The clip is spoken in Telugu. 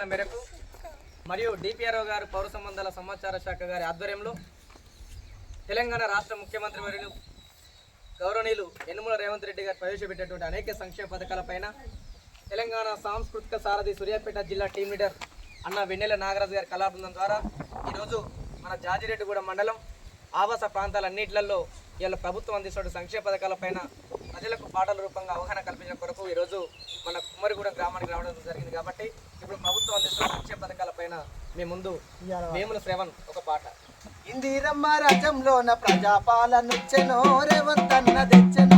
ఆదేశాల మేరకు మరియు డిపిఆర్ఓ గారు పౌర సంబంధాల సమాచార శాఖ గారి ఆధ్వర్యంలో తెలంగాణ రాష్ట్ర ముఖ్యమంత్రి వర్యులు గౌరవనీయులు యనుమల రేవంత్ రెడ్డి గారు ప్రవేశపెట్టినటువంటి అనేక సంక్షేమ పథకాలపైన తెలంగాణ సాంస్కృతిక సారథి సూర్యాపేట జిల్లా టీం లీడర్ అన్న వెన్నెల నాగరాజు గారి కళాబృందం ద్వారా ఈరోజు మన జాజిరెడ్డిగూడ మండలం ఆవాస ప్రాంతాలన్నింటిలో ఇవాళ ప్రభుత్వం అందిస్తున్న సంక్షేమ పథకాలపైన ప్రజలకు పాటల రూపంగా అవగాహన కల్పించడం కొరకు ఈరోజు మన కుమ్మరిగూడెం గ్రామానికి రావడం జరిగింది కాబట్టి ఇప్పుడు ప్రభుత్వం అందిస్తున్న సంక్షేమ పథకాలపైన మీ ముందు వేముల శ్రవణ్ ఒక పాట. ఇందిరమ్మ రాజ్యంలోన ప్రజాపాలనొచ్చెనో రేవంతన్న తెచ్చెనో